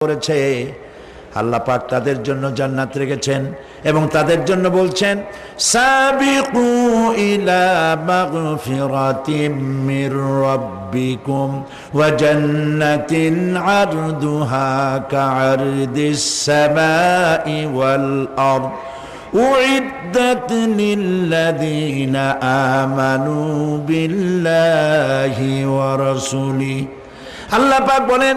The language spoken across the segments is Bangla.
করেছে আল্লাহ পাক তাদের জন্য জান্নাত রেখেছেন এবং তাদের জন্য বলছেন সাবিকু ইলা মাগফিরাতিম মির রাব্বিকুম ওয়া জান্নাতিন আরদুহা কাআরদিস সামাই ওয়াল আরদ أعدت للذين آمنوا بالله ورسوله আল্লাহ পাক বলেন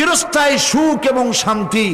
চিরস্থায়ী সুখ এবং শান্তি।